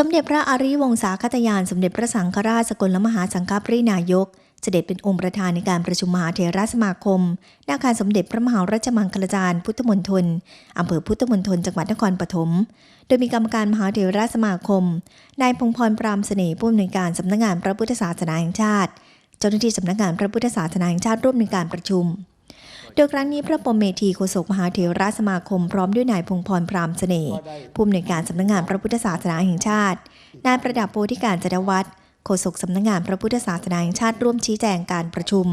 สมเด็จพระอริวงศาคตยาน สมเด็จพระสังฆราชสกลมหาสังฆปรินายก เสด็จเป็นองค์ประธานในการประชุมมหาเถรสมาคมณอาคารสมเด็จพระมหาราชมังคลาจารย์พุทธมณฑลอำเภอพุทธมณฑลจังหวัดนครปฐม โดยมีกรรมการมหาเถรสมาคม นายพงพรปรามเสน่ห์ผู้อำนวยการสำนักงานพระพุทธศาสนาแห่งชาติ เจ้าหน้าที่สำนักงานพระพุทธศาสนาแห่งชาติร่วมในการประชุม โดยครั้งนี้พระพรมเมธีโฆษกมหาเถรสมาคมพร้อมด้วยนายพงพรพรามเสน่ห์ผู้อำนวยการสำนักงานพระพุทธศาสนาแห่งชาตินายประดับโพธิการจดวัฒน์โฆษกสำนักงานพระพุทธศาสนาแห่งชาติร่วมชี้แจงการประชุม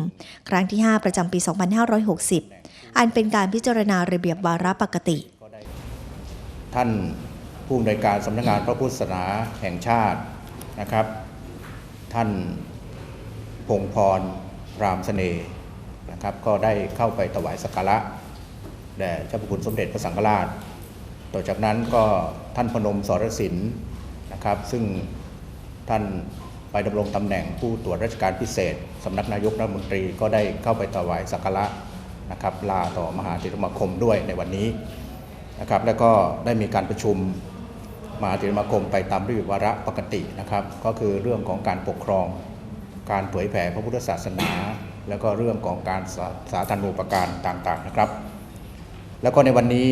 ครั้งที่ 5 ประจำปี 2560 อันเป็นการพิจารณาระเบียบวาระปกติ ท่านผู้อำนวยการสำนักงานพระพุทธศาสนาแห่งชาตินะครับ ท่านพงพรรามเสน่ห์ นะครับ ก็ได้เข้าไปถวายสักการะแด่เจ้าพระคุณสมเด็จพระสังฆราช ต่อจากนั้นก็ท่านพนมสรสินนะครับ ซึ่งท่านไปดำรงตำแหน่งผู้ตรวจราชการพิเศษสำนักนายกรัฐมนตรีก็ได้เข้าไปถวายสักการะนะครับลาต่อมหาเถรสมาคมด้วยในวันนี้นะครับแล้วก็ได้มีการประชุมมหาเถรสมาคมไปตามระเบียวาระปกตินะครับ ก็คือเรื่องของการปกครอง การเผยแผ่พระพุทธศาสนา แล้วก็เรื่องของการสาสาธารณูปการต่างๆนะครับ แล้วก็ในวันนี้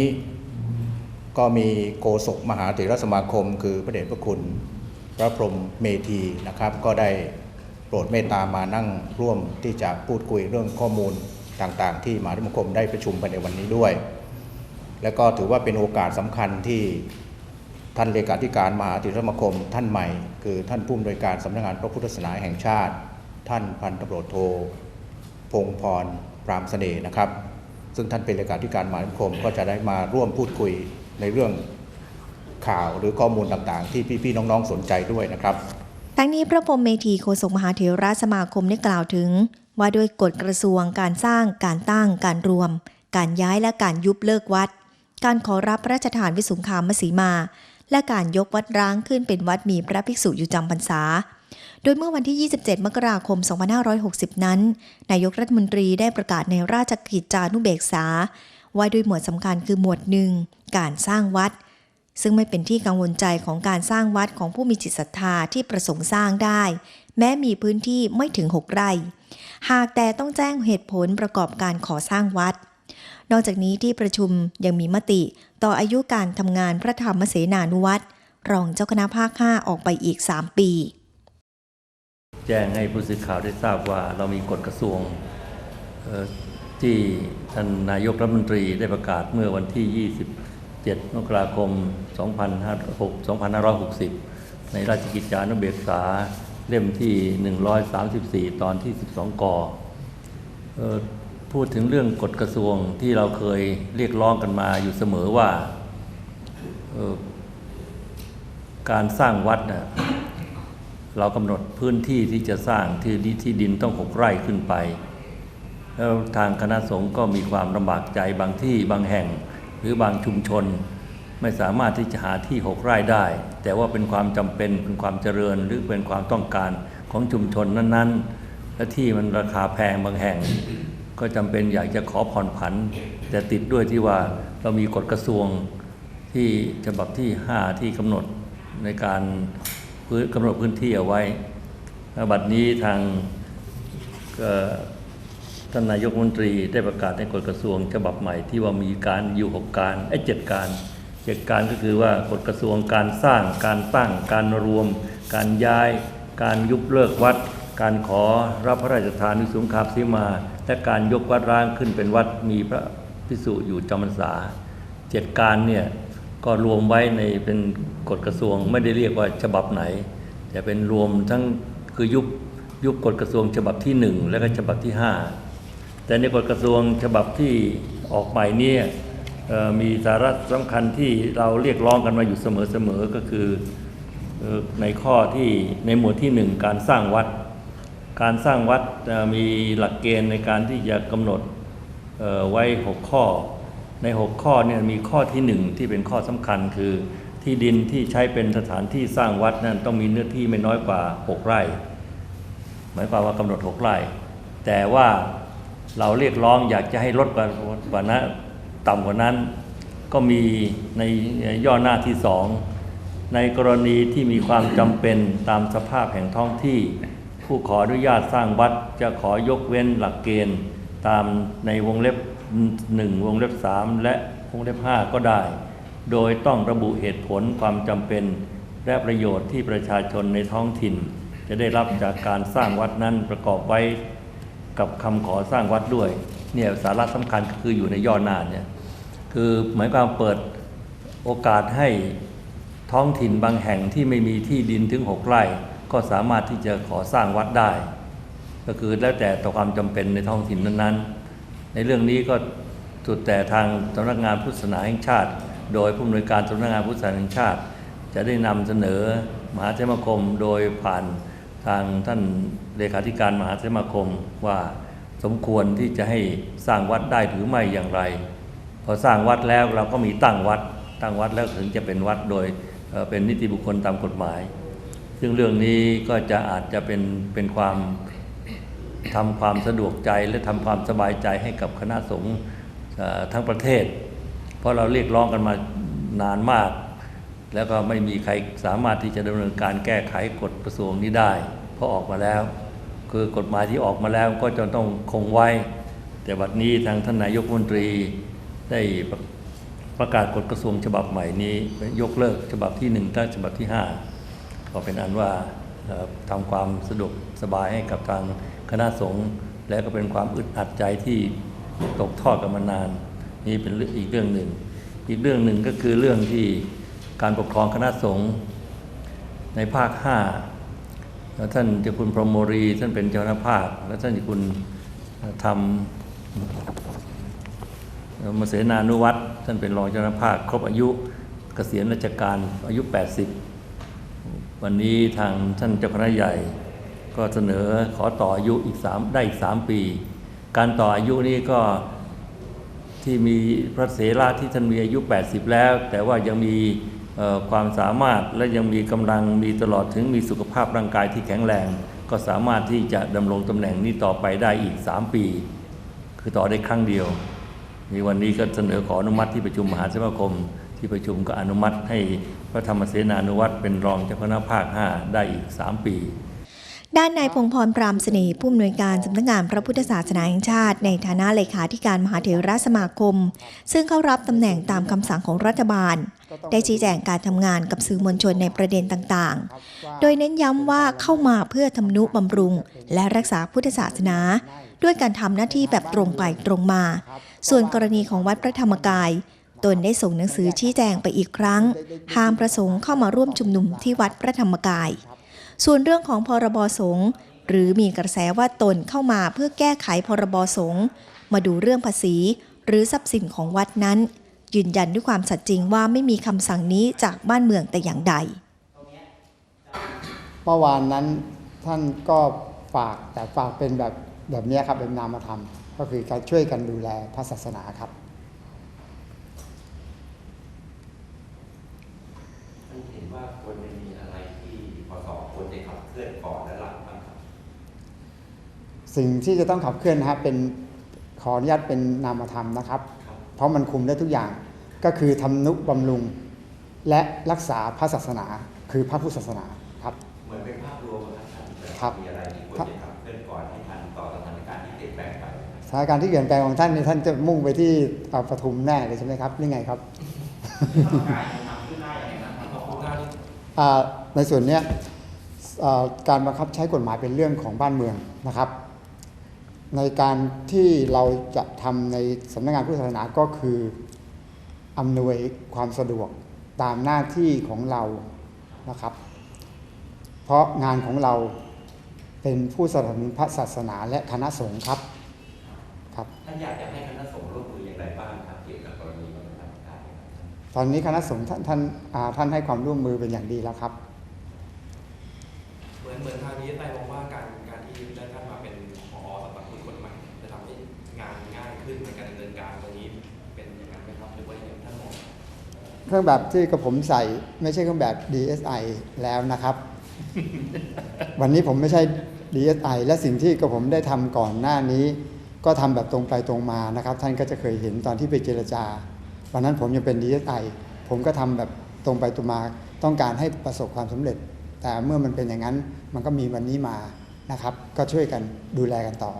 ก็มีโกศกมหาเถรสมาคม คือพระเดชพระคุณ พระพรหมเมธีนะครับ ก็ได้โปรดเมตตามานั่งร่วมที่จะพูดคุยเรื่องข้อมูลต่างๆ ที่มหาเถรสมาคมได้ประชุมไปในวันนี้ด้วย และก็ถือว่าเป็นโอกาสสำคัญที่ท่านเลขาธิการมหาเถรสมาคม ท่านใหม่ คือท่านผู้อำนวยการสำนักงานพระพุทธศาสนาแห่งชาติ ท่านพันตำรวจโท พงพรปรามเสน่ห์นะครับ ซึ่งท่านเป็นเลขาธิการหาเถรสมาคมก็จะได้มาร่วมพูดคุยในเรื่องข่าวหรือข้อมูลต่างๆ ที่พี่ๆน้องๆสนใจด้วยนะครับทั้งนี้พระพรมเมธีโฆษกมหาเถรสมาคมได้กล่าวถึง ว่าด้วยกฎกระทรวงการสร้าง การตั้ง การรวม การย้ายและการยุบเลิกวัด การขอรับพระราชทานวิสุงคามสีมา และการยกวัดร้างขึ้นเป็นวัดมีพระภิกษุอยู่จำพรรษา โดยเมื่อวันที่ 27 มกราคม 2560 นั้น นายกรัฐมนตรีได้ประกาศในราชกิจจานุเบกษา ว่าด้วยหมวดสำคัญคือหมวดหนึ่งการสร้างวัด ซึ่งไม่เป็นที่กังวลใจของการสร้างวัดของผู้มีจิตศรัทธาที่ประสงค์สร้างได้ แม้มีพื้นที่ไม่ถึง 6 ไร่ หากแต่ต้องแจ้งเหตุผลประกอบการขอสร้างวัดนอกจากนี้ที่ประชุมยังมีมติต่ออายุการทำงานพระธรรมเสนานุวัตรรองเจ้าคณะภาค 5 ออกไปอีก 3 ปี แจ้งให้ผู้สื่อข่าวได้ทราบว่าเรามีกฎกระทรวงที่ท่านนายกรัฐมนตรีได้ประกาศเมื่อวันที่ 27 มกราคม 2560 ในราชกิจจานุเบกษาเล่มที่ 134 ตอนที่ 12กอพูดถึงเรื่องกฎกระทรวงที่เราเคยเรียกร้องกันมาอยู่เสมอว่าการสร้างวัดน่ะ เรากำหนดพื้นที่ที่จะสร้างที่ดินที่ดินต้องหกไร่ขึ้นไป แล้วทางคณะสงฆ์ก็มีความลำบากใจบางที่บางแห่งหรือบางชุมชน ไม่สามารถที่จะหาที่หกไร่ได้ แต่ว่าเป็นความจำเป็นเป็นความเจริญหรือเป็นความต้องการของชุมชนนั้น ๆ และที่มันราคาแพงบางแห่ง ก็จำเป็นอยากจะขอผ่อนผัน แต่ติดด้วยที่ว่าเรามีกฎกระทรวงที่ฉบับที่ 5 ที่กำหนดในการ กำหนดพื้นที่เอาไว้บัดนี้ทางท่านนายกรัฐมนตรีได้ประกาศในกฎกระทรวงฉบับใหม่ที่ว่ามีการอยู่หกการไอ้เจ็ดการเจ็ดการก็คือว่ากฎกระทรวงการสร้างการตั้งการรวม การย้าย การยุบเลิกวัด การขอรับพระราชทานวิสุงคามสีมาและการยกวัดร้างขึ้นเป็นวัดมีพระพิสุอยู่จำพรรษาเจ็ดการเนี่ย ก็รวมไว้ในเป็นกฎกระทรวงไม่ได้เรียกว่าฉบับไหน แต่เป็นรวมทั้งคือยุบยุบกฎกระทรวงฉบับที่หนึ่งและก็ฉบับที่ห้าแต่ในกฎกระทรวงฉบับที่ออกใหม่นี่ยเอ่อมีสาระสำคัญที่เราเรียกร้องกันมาอยู่เสมอๆก็คือในข้อที่ในหมวดที่หนึ่งการสร้างวัด การสร้างวัดมีหลักเกณฑ์ในการที่จะกำหนดไว้หกข้อ ใน 6 ข้อเนี่ยมีข้อที่หนึ่งที่เป็นข้อสำคัญคือที่ดินที่ใช้เป็นสถานที่สร้างวัดนั้นต้องมีเนื้อที่ไม่น้อยกว่า 6 ไร่ หมายความว่ากำหนด 6 ไร่ แต่ว่าเราเรียกร้องอยากจะให้ลดกว่ากว่านั้นต่ำกว่านั้น ก็มีในย่อหน้าที่สองในกรณีที่มีความจำเป็นตามสภาพแห่งท้องที่ ผู้ขออนุญาตสร้างวัดจะขอยกเว้นหลักเกณฑ์ตามในวงเล็บ 1วงเล็บ3และวงเล็บ5ก็ได้ โดยต้องระบุเหตุผลความจำเป็น และประโยชน์ที่ประชาชนในท้องถิ่น จะได้รับจากการสร้างวัดนั้นประกอบไว้กับคำขอสร้างวัดด้วยเนี่ยสาระสำคัญคืออยู่ในย่อหน้าเนี่ยคือหมายความเปิดโอกาสให้ท้องถิ่นบางแห่งที่ไม่มีที่ดินถึงหกไร่ ก็สามารถที่จะขอสร้างวัดได้ ก็คือแล้วแต่ต่อความจำเป็นในท้องถิ่นนั้นๆ ในเรื่องนี้ก็สุดแต่ทางสำนักงานพุทธศาสนาแห่งชาติ โดยผู้อำนวยการสำนักงานพุทธศาสนาแห่งชาติ จะได้นำเสนอมหาเทรมคมโดยผ่านทางท่านเลขาธิการมหาเทรมคมว่าสมควรที่จะให้สร้างวัดได้หรือไม่อย่างไร พอสร้างวัดแล้วเราก็มีตั้งวัด ตั้งวัดแล้วถึงจะเป็นวัดโดยเป็นนิติบุคคลตามกฎหมาย ซึ่งเรื่องนี้ก็จะอาจจะเป็นเป็นความ ทำความสะดวกใจและทำความสบายใจให้กับคณะสงฆ์ทั้งประเทศ เพราะเราเรียกร้องกันมานานมาก แล้วก็ไม่มีใครสามารถที่จะดำเนินการแก้ไขกฎกระทรวงนี้ได้ เพราะออกมาแล้ว คือกฎหมายที่ออกมาแล้วก็จะต้องคงไว้ แต่บัดนี้ทางท่านนายกมนตรีได้ประประกาศกฎกระทรวงฉบับใหม่นี้ยกเลิกฉบับที่หนึ่งตั้งฉบับที่ห้าก็เป็นอันว่า ทำความสะดวกสบายให้กับทางคณะสงฆ์และก็เป็นความอึดอัดใจที่ตกทอดกันมานาน นี่เป็นเรื่องอีกเรื่องหนึ่ง อีกเรื่องหนึ่งก็คือเรื่องที่การปกครองคณะสงฆ์ในภาคห้าแล้วท่านเจ้าคุณพรหมโมรีท่านเป็นเจ้าหน้าภาค และท่านเจ้าคุณทำมเสนานุวัตรท่านเป็นรองเจ้าหน้าภาค ครบอายุเกษียณราชการอายุ 80 วันนี้ทางท่านเจ้าคณะใหญ่ ก็เสนอขอต่ออายุอีกสามได้อีก3ปี การต่ออายุนี้ก็ที่มีพระเสราที่ท่านมีอายุ 80 แล้ว แต่ว่ายังมีความสามารถและยังมีกำลังมีตลอดถึงมีสุขภาพร่างกายที่แข็งแรง ก็สามารถที่จะดำรงตำแหน่งนี้ต่อไปได้อีก 3 ปี คือต่อได้ครั้งเดียวในวันนี้ก็เสนอขออนุมัติที่ประชุมมหาสมาคม ที่ประชุมก็อนุมัติให้ พระธรรมเสนานุวัตรเป็นรองเจ้าคณะภาค 5 ได้อีก 3 ปีด้านนายพงพรพรามเสน่ห์ผู้อำนวยการสำนักงานพระพุทธศาสนาแห่งชาติ ในฐานะเลขาธิการมหาเถรสมาคม ซึ่งเข้ารับตำแหน่งตามคำสั่งของรัฐบาล ได้ชี้แจงการทำงานกับสื่อมวลชนในประเด็นต่างๆ โดยเน้นย้ำว่าเข้ามาเพื่อทำนุบำรุง และรักษาพุทธศาสนา ด้วยการทำหน้าที่แบบตรงไปตรงมา ส่วนกรณีของวัดพระธรรมกาย ตนได้ส่งหนังสือชี้แจงไปอีกครั้ง ห้ามประสงค์เข้ามาร่วมชุมนุมที่วัดพระธรรมกาย ส่วนเรื่องของพรบสงฆ์หรือมีกระแสว่าตนเข้ามาเพื่อแก้ไขพรบสงฆ์มาดูเรื่องภาษี หรือทรัพย์สินของวัดนั้น ยืนยันด้วยความสัตย์จริงว่าไม่มีคำสั่งนี้จากบ้านเมืองแต่อย่างใด เมื่อวานนั้นท่านก็ฝากแต่ฝากเป็นแบบแบบนี้ครับเป็นนามธรรมก็คือการช่วยกันดูแลพระศาสนาครับ ท่านเห็นว่าควรจะมีอะไรที่พ สควรจะขับเคลื่อนก่อนและหลังบ้างครับสิ่งที่จะต้องขับเคลื่อนนะครับเป็นขออนุญาตเป็นนามธรรมนะครับ เพราะมันคุมได้ทุกอย่างก็คือทำนุบำรุง และรักษาพระศาสนา คือพระพุทธศาสนาครับเหมือนเป็นภาพรวมอะครับท่านแต่ครับมีอะไรที่ควรจะขับเคลื่อนก่อนให้ทันต่อสถานการณ์ที่เปลี่ยนแปลงไปสถานการณ์ที่เปลี่ยนแปลงของท่านนี่ท่านจะมุ่งไปที่เอ่อปทุมแน่เลยใช่ไหมครับหรือไงครับอ่าในส่วนเนี้ยอ่า การบังคับใช้กฎหมายเป็นเรื่องของบ้านเมืองนะครับ ในการที่เราจะทำในสำนักงานพุทธศาสนาก็คืออำนวยความสะดวกตามหน้าที่ของเรานะครับ เพราะงานของเราเป็นผู้สนับสนุนพระศาสนาและคณะสงฆ์ครับครับท่านอยากจะให้คณะสงฆ์ร่วมมืออย่างไรบ้างครับเกี่ยวกับกรณีวันธรรมกายครับตอนนี้คณะสงฆ์ท่านท่านอ่าท่านให้ความร่วมมือเป็นอย่างดีแล้วครับ เครื่องแบบที่กระผมใส่ไม่ใช่เครื่องแบบ DSI แล้วนะครับ วันนี้ผมไม่ใช่ DSI และสิ่งที่กระผมได้ทำก่อนหน้านี้ ก็ทำแบบตรงไปตรงมานะครับ ท่านก็จะเคยเห็นตอนที่ไปเจรจา วันนั้นผมยังเป็น DSI ผมก็ทำแบบตรงไปตรงมา ต้องการให้ประสบความสำเร็จ แต่เมื่อมันเป็นอย่างนั้นมันก็มีวันนี้มานะครับ ก็ช่วยกันดูแลกันต่อ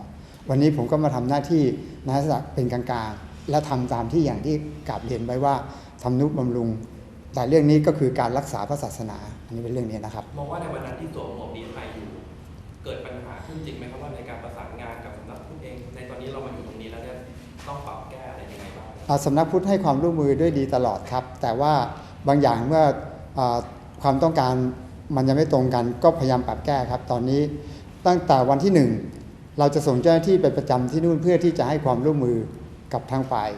วันนี้ผมก็มาทำหน้าที่นักษณะเป็นกลางๆ และทำตามที่อย่างที่กราบเรียนไว้ว่าทำนุบำรุง แต่เรื่องนี้ก็คือการรักษาพระศาสนา อันนี้เป็นเรื่องนี้นะครับมองว่าในวันนั้นที่สวมหมวกดีไออยู่เกิดปัญหาขึ้นจริงไหมครับว่าในการประสานงานกับสำนักพุทธเอง ในตอนนี้เรามาอยู่ตรงนี้แล้วเนี่ยต้องปรับแก้อะไรยังไงบ้างอ่าสำนักพุทธให้ความร่วมมือด้วยดีตลอดครับ แต่ว่าบางอย่างเมื่ออาความต้องการมันยังไม่ตรงกันก็พยายามปรับแก้ครับ ตอนนี้ตั้งแต่วันที่หนึ่งเราจะส่งเจ้าหน้าที่ไปประจำที่นู่นเพื่อที่จะให้ความร่วมมือ กับทางฝ่าย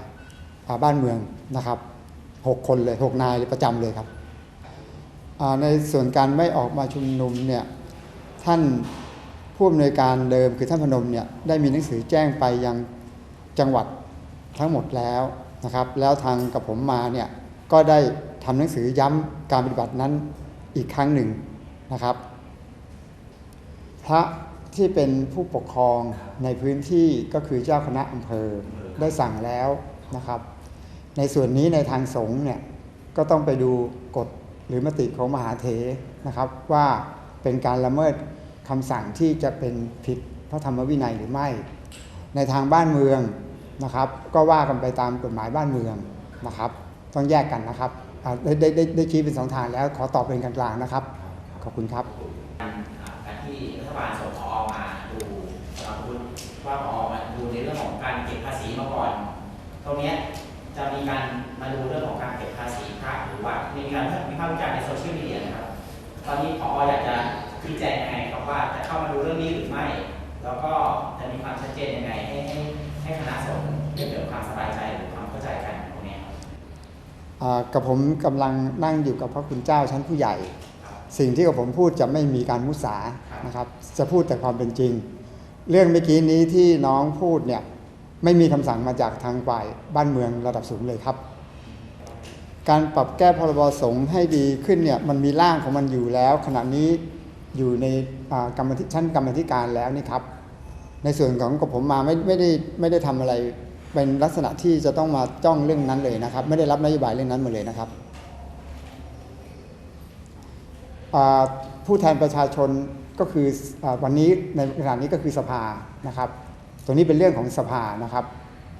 บ้านเมืองนะครับหกคนเลยหกนายเลยประจำเลยครับในส่วนการไม่ออกมาชุมนุมเนี่ยท่านผู้อำนวยการเดิมคือท่านพนมเนี่ยได้มีหนังสือแจ้งไปยังจังหวัดทั้งหมดแล้วนะครับแล้วทางกับผมมาเนี่ยก็ได้ทำหนังสือย้ำการปฏิบัตินั้นอีกครั้งหนึ่งนะครับ พระ ที่เป็นผู้ปกครองในพื้นที่ก็คือเจ้าคณะอำเภอได้สั่งแล้วนะครับ ในส่วนนี้ในทางสงฆ์เนี่ยก็ต้องไปดูกฎหรือมติของมหาเถรนะครับว่าเป็นการละเมิดคำสั่งที่จะเป็นผิดพระธรรมวินัยหรือไม่ ในทางบ้านเมืองนะครับ ก็ว่ากันไปตามกฎหมายบ้านเมืองนะครับ ต้องแยกกันนะครับได้ได้ได้ได้ชี้เป็นสองทางแล้วขอตอบเป็นกลางๆนะครับ ขอบคุณครับ ที่รัฐบาลส่งพอมาดูเราพูดว่าพอมาดูในเรื่องของการเก็บภาษีมาก่อนตรงนี้จะมีการมาดูเรื่องของการเก็บภาษีพระหรือว่ามีการมีภาพวิจารณ์ในโซเชียลมีเดียนะครับ ตอนนี้พออยากจะชี้แจงยังไงครับว่าจะเข้ามาดูเรื่องนี้หรือไม่ แล้วก็จะมีความชัดเจนยังไงให้ให้ให้คณะสงฆ์ได้เกิดความสบายใจหรือความเข้าใจกันตรงนี้ครับกับผมกำลังนั่งอยู่กับพระคุณเจ้าชั้นผู้ใหญ่ สิ่งที่กับผมพูดจะไม่มีการมุสานะครับจะพูดแต่ความเป็นจริง เรื่องเมื่อกี้นี้ที่น้องพูดเนี่ยไม่มีคำสั่งมาจากทางฝ่ายบ้านเมืองระดับสูงเลยครับ การปรับแก้พรบสงฆ์ให้ดีขึ้นเนี่ยมันมีร่างของมันอยู่แล้ว ขณะนี้อยู่ในอ่ากรรมธิชั้นกรรมธิการแล้วนี่ครับ ในส่วนของกับผมมาไม่ไม่ได้ไม่ได้ทำอะไรเป็นลักษณะที่จะต้องมาจ้องเรื่องนั้นเลยนะครับ ไม่ได้รับนโยบายเรื่องนั้นมาเลยนะครับ อ่า ผู้แทนประชาชนก็คืออาวันนี้ในขณะนี้ก็คือสภานะครับ ตัวนี้เป็นเรื่องของสภานะครับ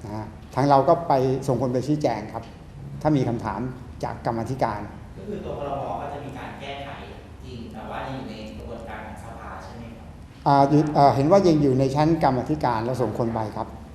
นะฮะทางเราก็ไปส่งคนไปชี้แจงครับ ถ้ามีคำถามจากกรรมาธิการ ก็คือตัวพรบก็จะมีการแก้ไขจริงแต่ว่ายังอยู่ในกระบวนการของสภาใช่ไหมครับอ่าอยู่อ่าเห็นว่ายังอยู่ในชั้นกรรมาธิการเราส่งคนไปครับค